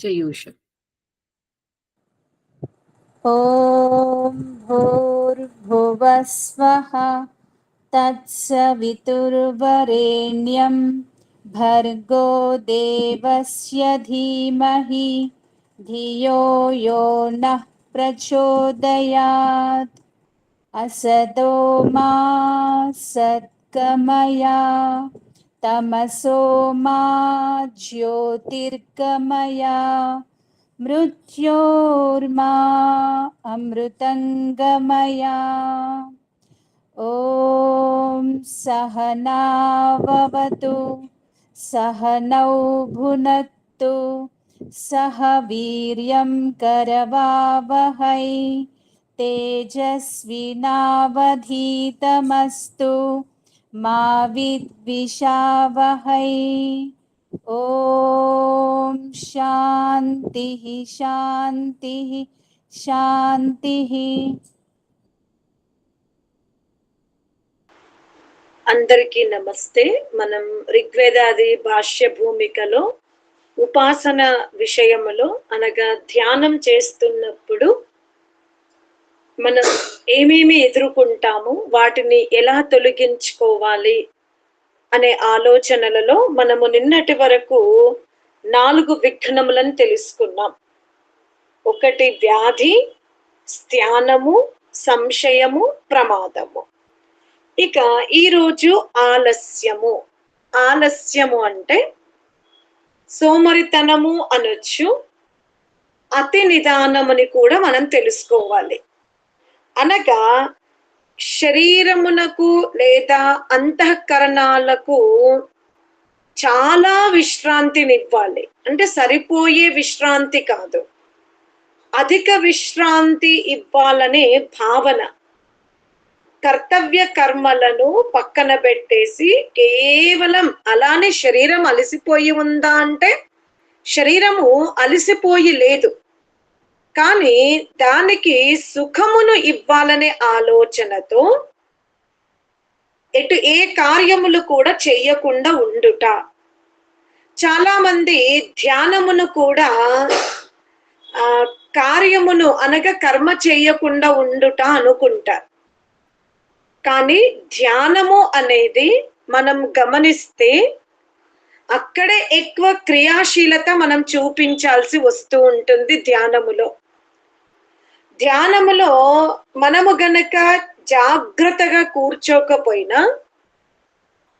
चयूष। ॐ भूर्भुवः स्वः तत्सवितुर्वरेण्यं भर्गो देवस्य धीमहि, धियो यो नः प्रचोदयात्। असदो मा सद्गमया। तमसो मा ज्योतिर्गमया मृत्योर्मा अमृतङ्गमया ॐ सहनाववतु सहनौ भुनक्तु सह वीर्यं करवावहै तेजस्विनावधीतमस्तु మా విద్విషావహై ఓం శాంతి శాంతి శాంతి అందరికీ నమస్తే. మనం ఋగ్వేదాది భాష్య భూమికలో ఉపాసన విషయములో అనగా ధ్యానం చేస్తున్నప్పుడు మనం ఏమేమి ఎదుర్కొంటాము వాటిని ఎలా తొలగించుకోవాలి అనే ఆలోచనలలో మనము నిన్నటి వరకు నాలుగు విఘ్నములను తెలుసుకున్నాం. ఒకటి వ్యాధి స్థానము సంశయము ప్రమాదము. ఇక ఈరోజు ఆలస్యము. ఆలస్యము అంటే సోమరితనము అనొచ్చు. అతి నిదానముని కూడా మనం తెలుసుకోవాలి. అనగా శరీరమునకు లేదా అంతఃకరణాలకు చాలా విశ్రాంతినివ్వాలి అంటే సరిపోయే విశ్రాంతి కాదు. అధిక విశ్రాంతి ఇవ్వాలనే భావన. కర్తవ్య కర్మలను పక్కన పెట్టేసి కేవలం అలానే శరీరం అలసిపోయి ఉందా అంటే శరీరము అలసిపోయి లేదు. కానీ దానికి సుఖమును ఇవ్వాలనే ఆలోచనతో ఎటు ఏ కార్యములు కూడా చెయ్యకుండా ఉండుట. చాలా మంది ధ్యానమును కూడా ఆ కార్యమును అనగా కర్మ చేయకుండా ఉండుట అనుకుంటారు. కానీ ధ్యానము అనేది మనం గమనిస్తే అక్కడే ఎక్కువ క్రియాశీలత మనం చూపించాల్సి వస్తూ ఉంటుంది ధ్యానములో. ధ్యానములో మనము గనక జాగ్రత్తగా కూర్చోకపోయినా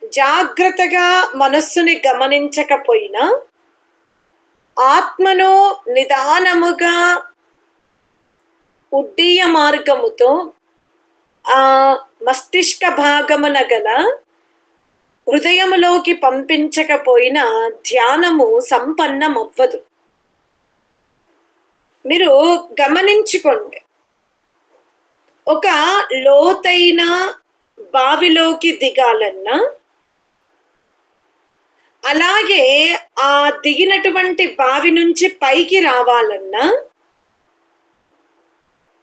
జాగ్రత్తగా మనస్సుని గమనించకపోయినా ఆత్మను నిదానముగా ఉడ్డీయ మార్గముతో ఆ మస్తిష్క భాగమున గల హృదయములోకి పంపించకపోయినా ధ్యానము సంపన్నం అవ్వదు మీరు గమనించుకోండి. ఒక లోతైన బావిలోకి దిగాలన్నా అలాగే ఆ దిగినటువంటి బావి నుంచి పైకి రావాలన్నా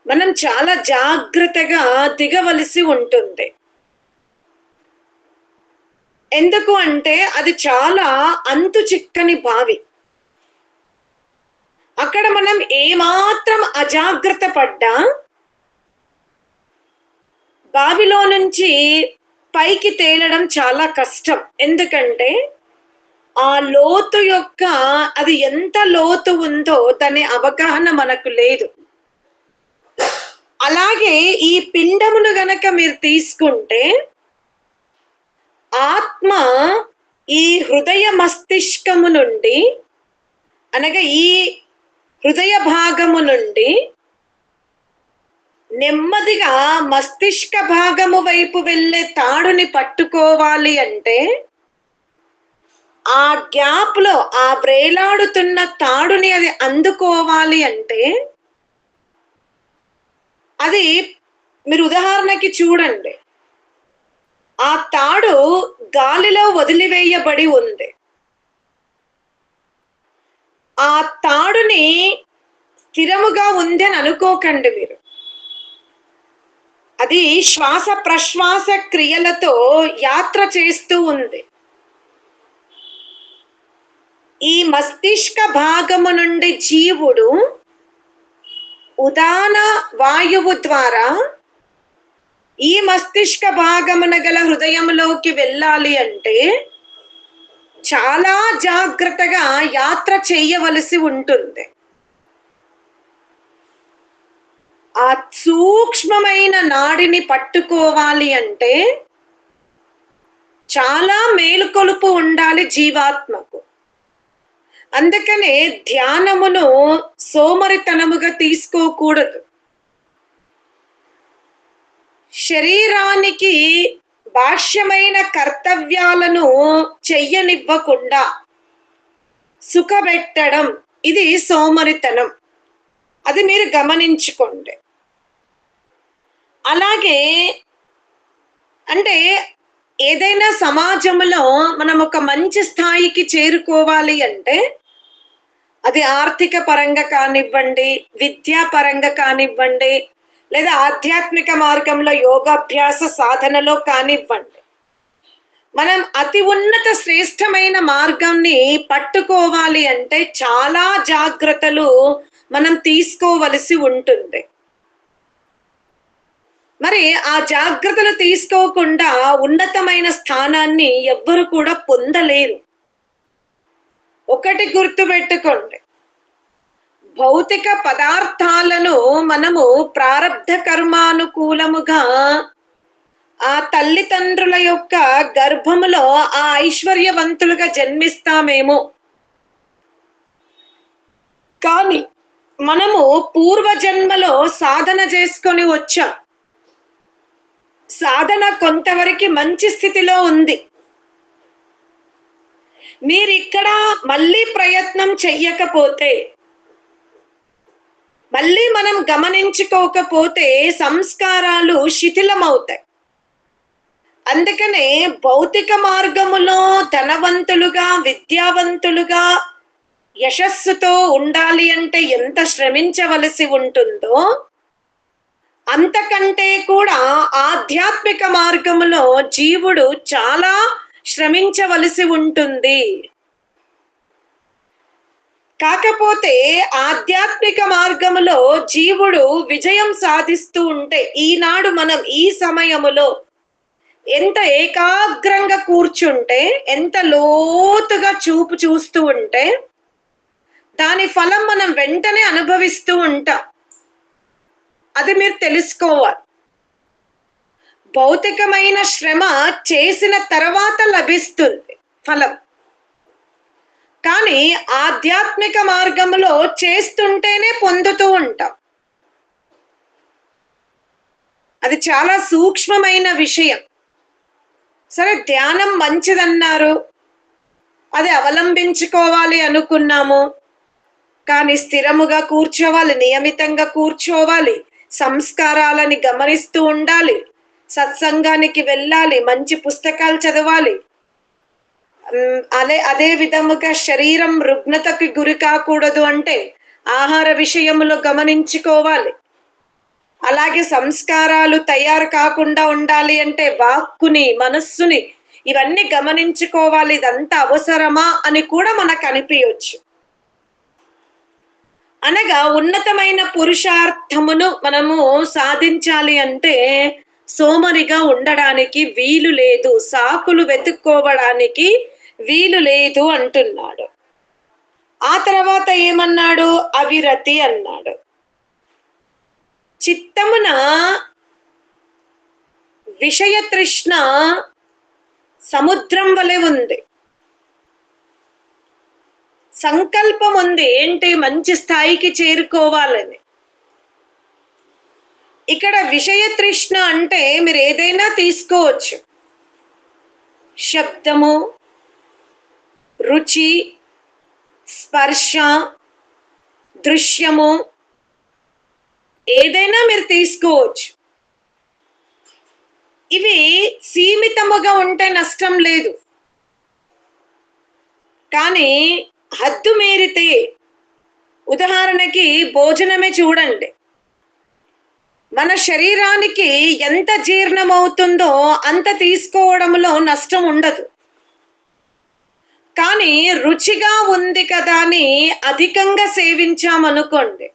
మనం చాలా జాగ్రత్తగా దిగవలసి ఉంటుంది. ఎందుకు అంటే అది చాలా అంతు చిక్కని బావి. అక్కడ మనం ఏమాత్రం అజాగ్రత్త పడ్డా బావిలో నుంచి పైకి తేలడం చాలా కష్టం. ఎందుకంటే ఆ లోతు యొక్క అది ఎంత లోతు ఉందో దాని అవగాహన మనకు లేదు. అలాగే ఈ పిండమును గనక మీరు తీసుకుంటే ఆత్మ ఈ హృదయ మస్తిష్కము నుండి అనగా ఈ హృదయ భాగము నుండి నెమ్మదిగా మస్తిష్క భాగము వైపు వెళ్ళే తాడుని పట్టుకోవాలి అంటే ఆ గ్యాప్లో ఆ వ్రేలాడుతున్న తాడుని అది అందుకోవాలి అంటే అది మీరు ఉదాహరణకి చూడండి. ఆ తాడు గాలిలో వదిలివేయబడి ఉంది. ఆ తాడుని స్థిరముగా ఉంది అని అనుకోకండి మీరు. అది శ్వాస ప్రశ్వాస క్రియలతో యాత్ర చేస్తూ ఉంది. ఈ మస్తిష్క భాగము నుండి జీవుడు ఉదాన వాయువు ద్వారా ఈ మస్తిష్క భాగమున గల హృదయంలోకి వెళ్ళాలి అంటే చాలా జాగ్రత్తగా యాత్ర చేయవలసి ఉంటుంది. ఆ సూక్ష్మమైన నాడిని పట్టుకోవాలి అంటే చాలా మేలుకొలుపు ఉండాలి జీవాత్మకు. అందుకనే ధ్యానమును సోమరితనముగా తీసుకోకూడదు. శరీరానికి భాష్యమైన కర్తవ్యాలను చెయ్యనివ్వకుండా సుఖపెట్టడం ఇది సోమరితనం. అది మీరు గమనించుకోండి. అలాగే అంటే ఏదైనా సమాజంలో మనం ఒక మంచి స్థాయికి చేరుకోవాలి అంటే అది ఆర్థిక పరంగా కానివ్వండి విద్యా పరంగా కానివ్వండి లేదా ఆధ్యాత్మిక మార్గంలో యోగాభ్యాస సాధనలో కానివ్వండి. మనం అతి ఉన్నత శ్రేష్టమైన మార్గాన్ని పట్టుకోవాలి అంటే చాలా జాగ్రత్తలు మనం తీసుకోవలసి ఉంటుంది. మరి ఆ జాగ్రత్తలు తీసుకోకుండా ఉన్నతమైన స్థానాన్ని ఎవ్వరు కూడా పొందలేరు. ఒకటి గుర్తుపెట్టుకోండి. భౌతిక పదార్థాలను మనము ప్రారంధ కర్మానుకూలముగా ఆ తల్లిదండ్రుల యొక్క గర్భములో ఆ ఐశ్వర్యవంతులుగా జన్మిస్తామేమో. కానీ మనము పూర్వజన్మలో సాధన చేసుకొని వచ్చాం. సాధన కొంతవరకు మంచి స్థితిలో ఉంది. మీరు ఇక్కడ మళ్ళీ ప్రయత్నం చెయ్యకపోతే మళ్ళీ మనం గమనించుకోకపోతే సంస్కారాలు శిథిలమవుతాయి. అందుకనే భౌతిక మార్గములో ధనవంతులుగా విద్యావంతులుగా యశస్సుతో ఉండాలి అంటే ఎంత శ్రమించవలసి ఉంటుందో అంతకంటే కూడా ఆధ్యాత్మిక మార్గములో జీవుడు చాలా శ్రమించవలసి ఉంటుంది. కాకపోతే ఆధ్యాత్మిక మార్గములో జీవుడు విజయం సాధిస్తూ ఉంటే ఈనాడు మనం ఈ సమయములో ఎంత ఏకాగ్రంగా కూర్చుంటే ఎంత లోతుగా చూపు చూస్తూ ఉంటే దాని ఫలం మనం వెంటనే అనుభవిస్తూ ఉంటాం. అది మీరు తెలుసుకోవాలి. భౌతికమైన శ్రమ చేసిన తర్వాత లభిస్తుంది ఫలం. కానీ ఆధ్యాత్మిక మార్గంలో చేస్తుంటేనే పొందుతూ ఉంటాం. అది చాలా సూక్ష్మమైన విషయం. సరే ధ్యానం మంచిదన్నారు. అది అవలంబించుకోవాలి అనుకున్నాము. కానీ స్థిరముగా కూర్చోవాలి నియమితంగా కూర్చోవాలి సంస్కారాలని గమనిస్తూ ఉండాలి సత్సంగానికి వెళ్ళాలి మంచి పుస్తకాలు చదవాలి అదే అదే విధముగా శరీరం రుగ్ణతకి గురి కాకూడదు అంటే ఆహార విషయములో గమనించుకోవాలి. అలాగే సంస్కారాలు తయారు కాకుండా ఉండాలి అంటే వాక్కుని మనస్సుని ఇవన్నీ గమనించుకోవాలి. ఇదంతా అవసరమా అని కూడా మనకు అనిపించవచ్చు అనగా ఉన్నతమైన పురుషార్థమును మనము సాధించాలి అంటే సోమరిగా ఉండడానికి వీలు లేదు. సాకులు వెతుక్కోవడానికి వీలు లేదు అంటున్నాడు. ఆ తర్వాత ఏమన్నాడు? అవిరతి అన్నాడు. చిత్తమున విషయ తృష్ణ సముద్రం వలె ఉంది. సంకల్పం ఉంది. ఏంటి? మంచి స్థాయికి చేరుకోవాలని. ఇక్కడ విషయ తృష్ణ అంటే మీరు ఏదైనా తీసుకోవచ్చు. శబ్దము రుచి స్పర్శ దృశ్యము ఏదైనా మీరు తీసుకోవచ్చు. ఇవి సీమితముగా ఉంటే నష్టం లేదు. కానీ హద్దు మీరితే ఉదాహరణకి భోజనమే చూడండి. మన శరీరానికి ఎంత జీర్ణమవుతుందో అంత తీసుకోవడంలో నష్టం ఉండదు. కానీ రుచిగా ఉంది కదా అని అధికంగా సేవించామనుకోండి.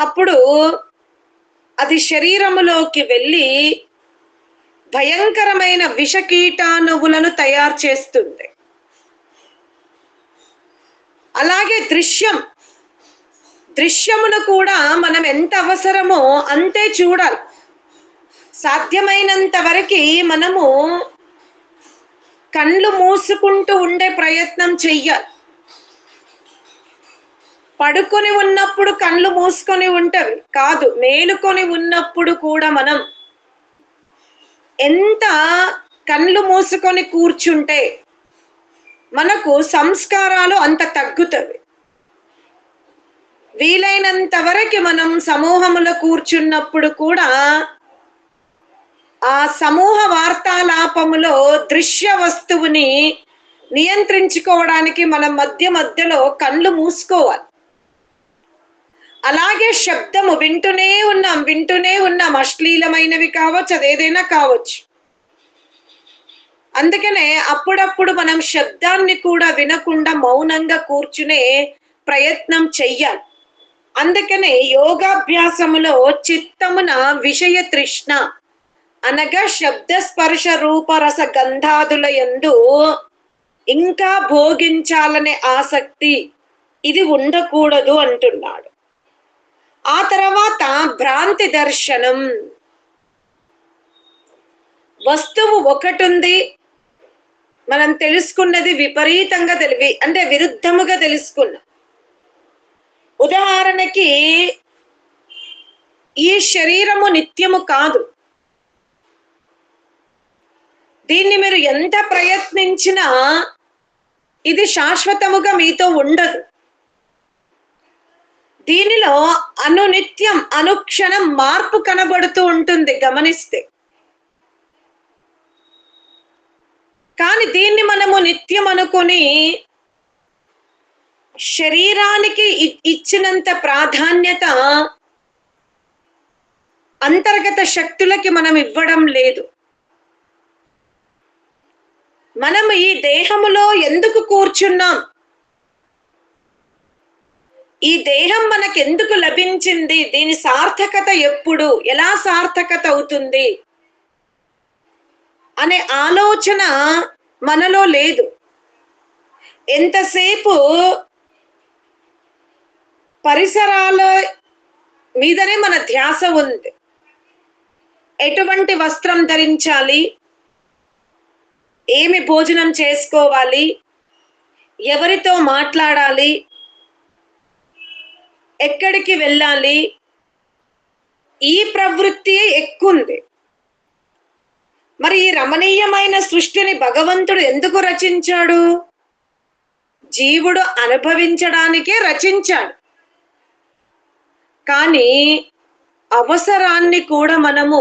అప్పుడు అది శరీరములోకి వెళ్ళి భయంకరమైన విషకీటాణువులను తయారు చేస్తుంది. అలాగే దృశ్యం. దృశ్యమును కూడా మనం ఎంత అవసరమో అంతే చూడాలి. సాధ్యమైనంత వరకు మనము కళ్ళు మూసుకుంటూ ఉండే ప్రయత్నం చెయ్యాలి పడుకొని ఉన్నప్పుడు కళ్ళు మూసుకొని ఉంటవి. కాదు మేలుకొని ఉన్నప్పుడు కూడా మనం. ఎంత కళ్ళు మూసుకొని కూర్చుంటే మనకు సంస్కారాలు అంత తగ్గుతవి. వీలైనంత వరకు మనం సమూహములో కూర్చున్నప్పుడు కూడా ఆ సమూహ వార్తాలాపములో దృశ్య వస్తువుని నియంత్రించుకోవడానికి మనం మధ్య మధ్యలో కళ్ళు మూసుకోవాలి. అలాగే శబ్దము వింటూనే ఉన్నాం వింటూనే ఉన్నాం. అశ్లీలమైనవి కావచ్చు అదేదైనా కావచ్చు. అందుకనే అప్పుడప్పుడు మనం శబ్దాన్ని కూడా వినకుండా మౌనంగా కూర్చునే ప్రయత్నం చెయ్యాలి. అందుకనే యోగాభ్యాసములో చిత్తమున విషయ తృష్ణ అనగా శబ్ద స్పర్శ రూపరస గంధాదుల యందు ఇంకా భోగించాలనే ఆసక్తి ఇది ఉండకూడదు అంటున్నాడు. ఆ తర్వాత భ్రాంతి దర్శనం. వస్తువు ఒకటి ఉంది మనం తెలుసుకున్నది విపరీతంగా తెలివి అంటే విరుద్ధముగా తెలుసుకున్నాం. ఉదాహరణకి ఈ శరీరము నిత్యము కాదు. దీన్ని మీరు ఎంత ప్రయత్నించినా ఇది శాశ్వతముగా మీతో ఉండదు. దీనిలో అనునిత్యం అనుక్షణం మార్పు కనబడుతూ ఉంటుంది గమనిస్తే. కానీ దీన్ని మనము నిత్యం అనుకొని శరీరానికి ఇచ్చినంత ప్రాధాన్యత అంతర్గత శక్తులకి మనం ఇవ్వడం లేదు. మనం ఈ దేహములో ఎందుకు కూర్చున్నాం? ఈ దేహం మనకు ఎందుకు లభించింది? దీని సార్థకత ఎప్పుడు? ఎలా సార్థకత అవుతుంది? అనే ఆలోచన మనలో లేదు. ఎంతసేపు పరిసరాల మీదనే మన ధ్యాస ఉంది. ఎటువంటి వస్త్రం ధరించాలి? ఏమి భోజనం చేసుకోవాలి? ఎవరితో మాట్లాడాలి? ఎక్కడికి వెళ్ళాలి? ఈ ప్రవృత్తి ఎక్కువంది. మరి ఈ రమణీయమైన సృష్టిని భగవంతుడు ఎందుకు రచించాడు? జీవుడు అనుభవించడానికే రచించాడు. కానీ అవసరాన్ని కూడా మనము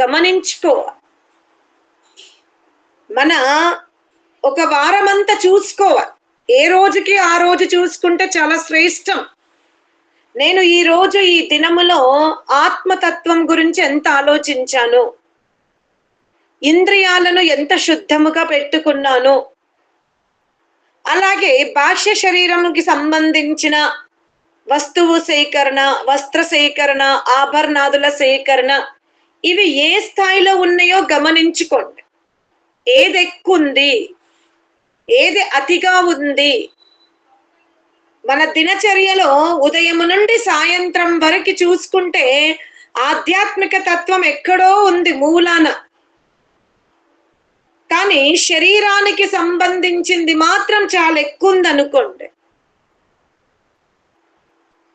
గమనించుకోవాలి. మన ఒక వారమంతా చూసుకోవాలి. ఏ రోజుకి ఆ రోజు చూసుకుంటే చాలా శ్రేష్టం. నేను ఈ రోజు ఈ దినములో ఆత్మతత్వం గురించి ఎంత ఆలోచించాను? ఇంద్రియాలను ఎంత శుద్ధముగా పెట్టుకున్నాను? అలాగే బాహ్య శరీరంకి సంబంధించిన వస్తువు సేకరణ వస్త్ర సేకరణ ఆభరణాదుల సేకరణ ఇవి ఏ స్థాయిలో ఉన్నాయో గమనించుకోండి. ఏది ఎక్కుంది ఏది అతిగా ఉంది? మన దినచర్యలో ఉదయం నుండి సాయంత్రం వరకు చూసుకుంటే ఆధ్యాత్మిక తత్వం ఎక్కడో ఉంది మూలాన. కానీ శరీరానికి సంబంధించింది మాత్రం చాలా ఎక్కువ అనుకోండి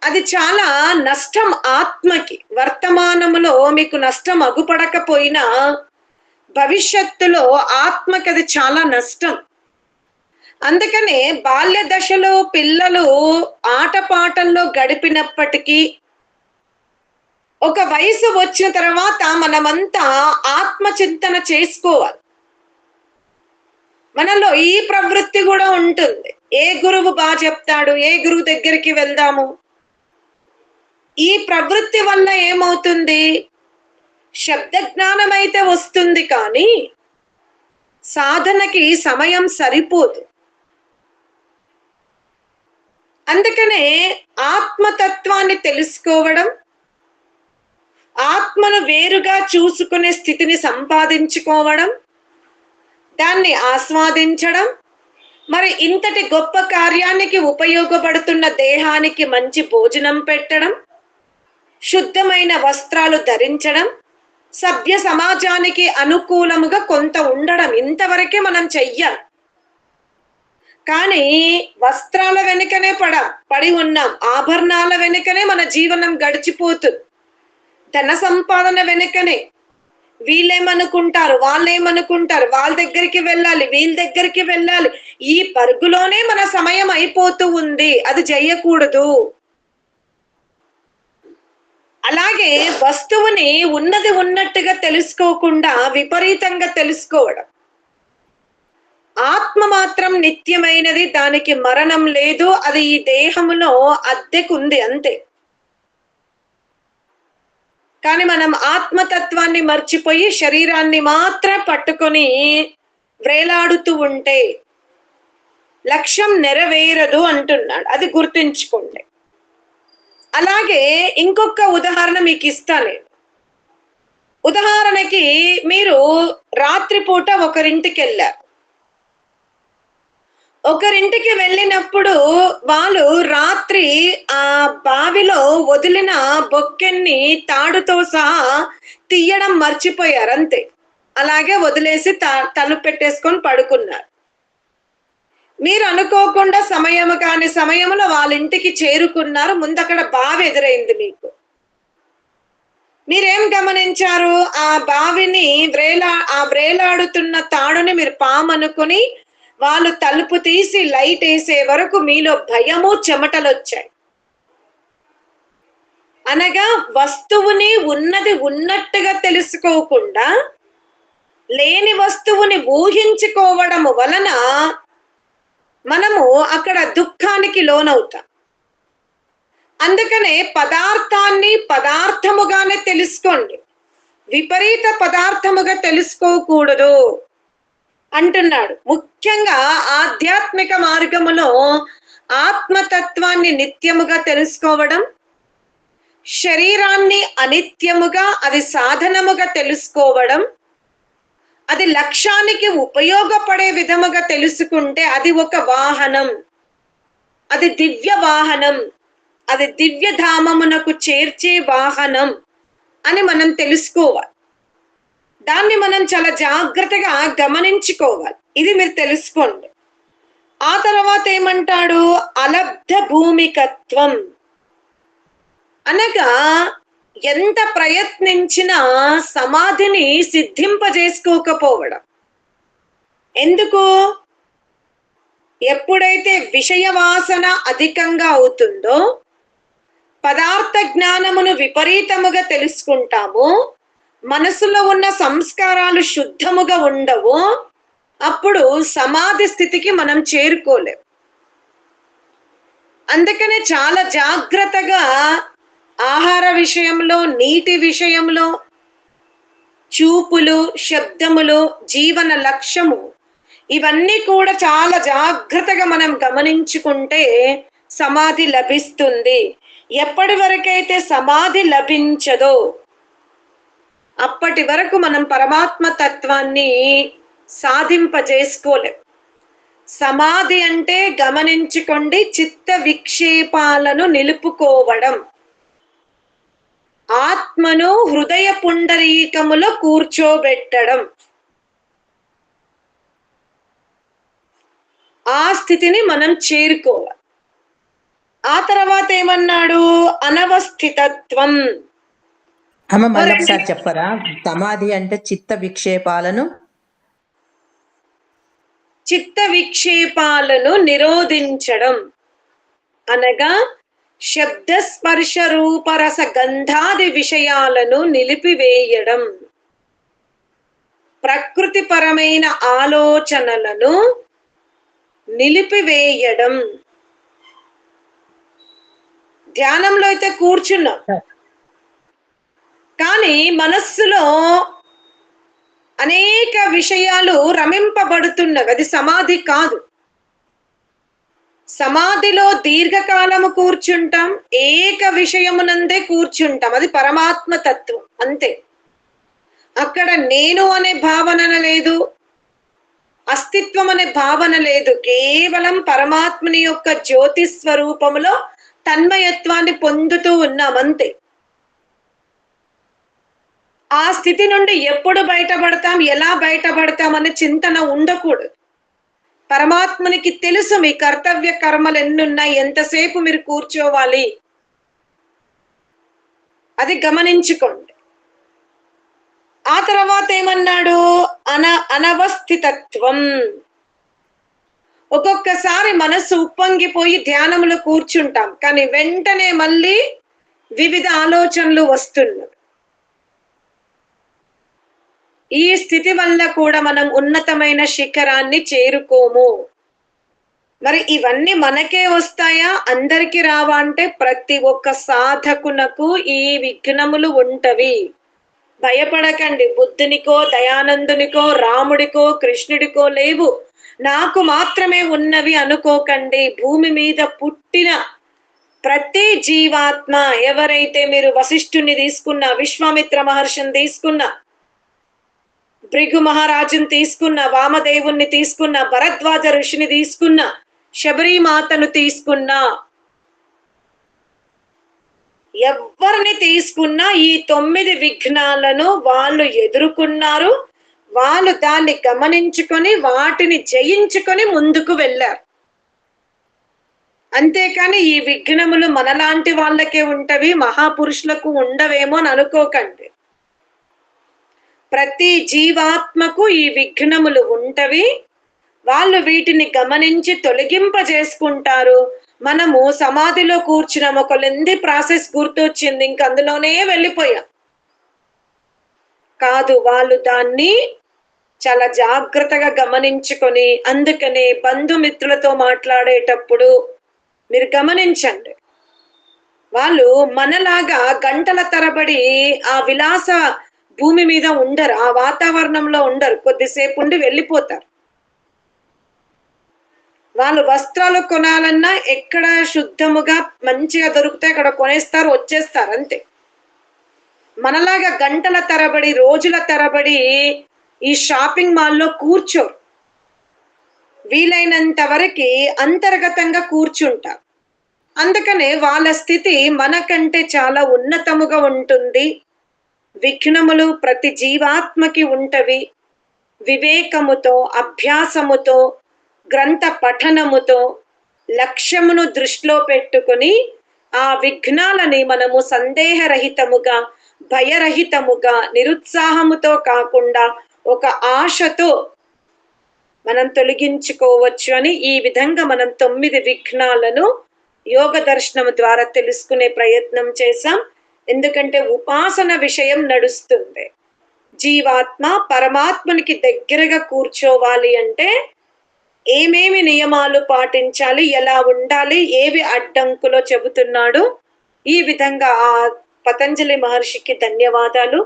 అది చాలా నష్టం ఆత్మకి. వర్తమానములో మీకు నష్టం అగుపడకపోయినా భవిష్యత్తులో ఆత్మకి అది చాలా నష్టం. అందుకనే బాల్య దశలో పిల్లలు ఆటపాటల్లో గడిపినప్పటికీ ఒక వయసు వచ్చిన తర్వాత మనమంతా ఆత్మచింతన చేసుకోవాలి. మనలో ఈ ప్రవృత్తి కూడా ఉంటుంది. ఏ గురువు బాగా చెప్తాడు? ఏ గురువు దగ్గరికి వెళ్దాము? ఈ ప్రవృత్తి వల్ల ఏమవుతుంది? శబ్ద జ్ఞానం అయితే వస్తుంది కానీ సాధనకి సమయం సరిపోదు. అందుకనే ఆత్మతత్వాన్ని తెలుసుకోవడం ఆత్మను వేరుగా చూసుకునే స్థితిని సంపాదించుకోవడం దాన్ని ఆస్వాదించడం మరి ఇంతటి గొప్ప కార్యానికి ఉపయోగపడుతున్న దేహానికి మంచి భోజనం పెట్టడం శుద్ధమైన వస్త్రాలు ధరించడం సభ్య సమాజానికి అనుకూలముగా కొంత ఉండడం ఇంతవరకే మనం చెయ్యాలి కానీ వస్త్రాల వెనుకనే పడ పడి ఉన్నాం. ఆభరణాల వెనుకనే మన జీవనం గడిచిపోతుంది. ధన సంపాదన వెనుకనే. వీళ్ళేమనుకుంటారు? వాళ్ళేమనుకుంటారు? వాళ్ళ దగ్గరికి వెళ్ళాలి వీళ్ళ దగ్గరికి వెళ్ళాలి. ఈ పరుగులోనే మన సమయం అయిపోతూ ఉంది. అది చెయ్యకూడదు అలాగే వస్తువుని ఉన్నది ఉన్నట్టుగా తెలుసుకోకుండా విపరీతంగా తెలుసుకోవడం. ఆత్మ మాత్రం నిత్యమైనది దానికి మరణం లేదు అది ఈ దేహములో అద్దెకుంది అంతే. కానీ మనం ఆత్మతత్వాన్ని మర్చిపోయి శరీరాన్ని మాత్రం పట్టుకొని వ్రేలాడుతూ ఉంటే లక్ష్యం నెరవేరదు అంటున్నాడు. అది గుర్తుంచుకోండి. అలాగే ఇంకొక ఉదాహరణ మీకు ఇస్తాను ఉదాహరణకి మీరు రాత్రిపూట ఒకరింటికి వెళ్ళారు ఒకరింటికి వెళ్ళినప్పుడు వాళ్ళు రాత్రి ఆ బావిలో వదిలిన బొక్కెన్ని తాడుతో సహా తీయడం మర్చిపోయారు అంతే. అలాగే వదిలేసి త- తలుపు పెట్టేసుకొని పడుకున్నారు. మీరు అనుకోకుండా సమయం కాని సమయంలో వాళ్ళ ఇంటికి చేరుకున్నారు ముందు అక్కడ బావి ఎదురైంది మీకు. మీరేం గమనించారు? ఆ బావిని వ్రేలా ఆ వ్రేలాడుతున్న తాడుని మీరు పాము అనుకుని వాళ్ళు తలుపు తీసి లైట్ వేసే వరకు మీలో భయము చెమటలు వచ్చాయి అనగా వస్తువుని ఉన్నది ఉన్నట్టుగా తెలుసుకోకుండా లేని వస్తువుని ఊహించుకోవడము వలన మనము అక్కడ దుఃఖానికి లోనవుతాం. అందుకనే పదార్థాన్ని పదార్థముగానే తెలుసుకోండి. విపరీత పదార్థముగా తెలుసుకోకూడదు అంటున్నాడు. ముఖ్యంగా ఆధ్యాత్మిక మార్గములో ఆత్మతత్వాన్ని నిత్యముగా తెలుసుకోవడం శరీరాన్ని అనిత్యముగా అది సాధనముగా తెలుసుకోవడం అది లక్ష్యానికి ఉపయోగపడే విధముగా తెలుసుకుంటే అది ఒక వాహనం. అది దివ్య వాహనం. అది దివ్య ధామమునకు చేర్చే వాహనం అని మనం తెలుసుకోవాలి. దాన్ని మనం చాలా జాగ్రత్తగా గమనించుకోవాలి. ఇది మీరు తెలుసుకోండి. ఆ తర్వాత ఏమంటాడు? అలబ్ధ భూమికత్వం. అనగా ఎంత ప్రయత్నించినా సమాధిని సిద్ధింపజేసుకోకపోవడం. ఎందుకు? ఎప్పుడైతే విషయవాసన అధికంగా అవుతుందో పదార్థ జ్ఞానమును విపరీతముగా తెలుసుకుంటాము మనసులో ఉన్న సంస్కారాలు శుద్ధముగా ఉండవు అప్పుడు సమాధి స్థితికి మనం చేరుకోలేము అందుకనే చాలా జాగ్రత్తగా ఆహార విషయంలో నీటి విషయంలో చూపులు శబ్దములు జీవన లక్ష్యము ఇవన్నీ కూడా చాలా జాగ్రత్తగా మనం గమనించుకుంటే సమాధి లభిస్తుంది. ఎప్పటి వరకైతే సమాధి లభించదో అప్పటి వరకు మనం పరమాత్మ తత్వాన్ని సాధింపజేసుకోలేం. సమాధి అంటే గమనించుకోండి చిత్త విక్షేపాలను నిలుపుకోవడం. ఆత్మను హృదయ పుండరీకములో కూర్చోబెట్టడం. ఆ స్థితిని మనం చేరుకోవాలి. ఆ తర్వాత ఏమన్నాడు? అనవస్థితత్వం. అమ్మ చెప్పరా? సమాధి అంటే చిత్త విక్షేపాలను చిత్త విక్షేపాలను నిరోధించడం అనగా శబ్ద స్పర్శ రూపరస గంధాది విషయాలను నిలిపివేయడం. ప్రకృతిపరమైన ఆలోచనలను నిలిపివేయడం. ధ్యానంలో అయితే కూర్చున్నాం. కానీ మనస్సులో అనేక విషయాలు రమింపబడుతున్నవి. అది సమాధి కాదు. సమాధిలో దీర్ఘకాలము కూర్చుంటాం ఏక విషయమునందే కూర్చుంటాం. అది పరమాత్మ తత్వం అంతే. అక్కడ నేను అనే భావన లేదు అస్తిత్వం అనే భావన లేదు. కేవలం పరమాత్మని యొక్క జ్యోతి స్వరూపములో తన్మయత్వాన్ని పొందుతూ ఉన్నాం అంతే. ఆ స్థితి నుండి ఎప్పుడు బయటపడతాం ఎలా బయటపడతాం అనే చింతన ఉండకూడదు. పరమాత్మనికి తెలుసు మీ కర్తవ్య కర్మలు ఎన్నున్నాయి ఎంతసేపు మీరు కూర్చోవాలి. అది గమనించుకోండి. ఆ తర్వాత ఏమన్నాడు? అన అనవస్థితత్వం. ఒక్కొక్కసారి మనస్సు ఉప్పొంగిపోయి ధ్యానములో కూర్చుంటాం కానీ వెంటనే మళ్ళీ వివిధ ఆలోచనలు వస్తున్నవి ఈ స్థితి వల్ల కూడా మనం ఉన్నతమైన శిఖరాన్ని చేరుకోము. మరి ఇవన్నీ మనకే వస్తాయా? అందరికి రావా అంటే ప్రతి ఒక్క సాధకునకు ఈ విఘ్నములు ఉంటవి. భయపడకండి. బుద్ధునికో దయానందునికో రాముడికో కృష్ణుడికో లేవు. నాకు మాత్రమే ఉన్నవి అనుకోకండి. భూమి మీద పుట్టిన ప్రతి జీవాత్మ ఎవరైతే మీరు వశిష్ఠుని తీసుకున్న విశ్వామిత్ర మహర్షిని తీసుకున్న భృగు మహారాజుని తీసుకున్న వామదేవుణ్ణి తీసుకున్న భరద్వాజ ఋషిని తీసుకున్న శబరిమాతను తీసుకున్న ఎవరిని తీసుకున్నా ఈ తొమ్మిది విఘ్నాలను వాళ్ళు ఎదుర్కొన్నారు. వాళ్ళు దాన్ని గమనించుకొని వాటిని జయించుకొని ముందుకు వెళ్ళారు. అంతేకాని ఈ విఘ్నములు మనలాంటి వాళ్ళకే ఉంటవి మహాపురుషులకు ఉండవేమో అని అనుకోకండి. ప్రతి జీవాత్మకు ఈ విఘ్నములు ఉంటవి. వాళ్ళు వీటిని గమనించి తొలగింపజేసుకుంటారు మనము సమాధిలో కూర్చున్నాము. ఒక లెంది ప్రాసెస్ గుర్తొచ్చింది. ఇంక అందులోనే వెళ్ళిపోయాం. కాదు వాళ్ళు దాన్ని చాలా జాగ్రత్తగా గమనించుకొని అందుకనే బంధుమిత్రులతో మాట్లాడేటప్పుడు మీరు గమనించండి. వాళ్ళు మనలాగా గంటల తరబడి ఆ విలాస భూమి మీద ఉండరు ఆ వాతావరణంలో ఉండరు కొద్దిసేపు ఉండి వెళ్ళిపోతారు. వాళ్ళు వస్త్రాలు కొనాలన్నా ఎక్కడ శుద్ధముగా మంచిగా దొరికితే అక్కడ కొనేస్తారు వచ్చేస్తారు అంతే. మనలాగా గంటల తరబడి రోజుల తరబడి ఈ షాపింగ్ మాల్లో కూర్చోరు. వీలైనంత వరకు అంతర్గతంగా కూర్చుంటారు. అందుకనే వాళ్ళ స్థితి మనకంటే చాలా ఉన్నతముగా ఉంటుంది. విఘ్నములు ప్రతి జీవాత్మకి ఉంటవి. వివేకముతో అభ్యాసముతో గ్రంథ పఠనముతో లక్ష్యమును దృష్టిలో పెట్టుకుని ఆ విఘ్నాలని మనము సందేహరహితముగా భయరహితముగా నిరుత్సాహముతో కాకుండా ఒక ఆశతో మనం తొలగించుకోవచ్చు అని ఈ విధంగా మనం తొమ్మిది విఘ్నాలను యోగ దర్శనం ద్వారా తెలుసుకునే ప్రయత్నం చేశాం. ఎందుకంటే ఉపాసన విషయం నడుస్తుంది. జీవాత్మ పరమాత్మనికి దగ్గరగా కూర్చోవాలి అంటే ఏమేమి నియమాలు పాటించాలి ఎలా ఉండాలి ఏవి అడ్డంకులో చెబుతున్నాడు. ఈ విధంగా ఆ పతంజలి మహర్షికి ధన్యవాదాలు.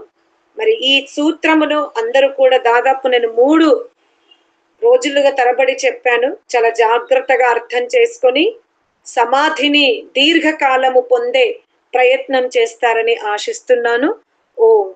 మరి ఈ సూత్రమును అందరూ కూడా దాదాపు నేను మూడు రోజులుగా తరబడి చెప్పాను. చాలా జాగ్రత్తగా అర్థం చేసుకొని సమాధిని దీర్ఘకాలము పొందే ప్రయత్నం చేస్తారని ఆశిస్తున్నాను. ఓం.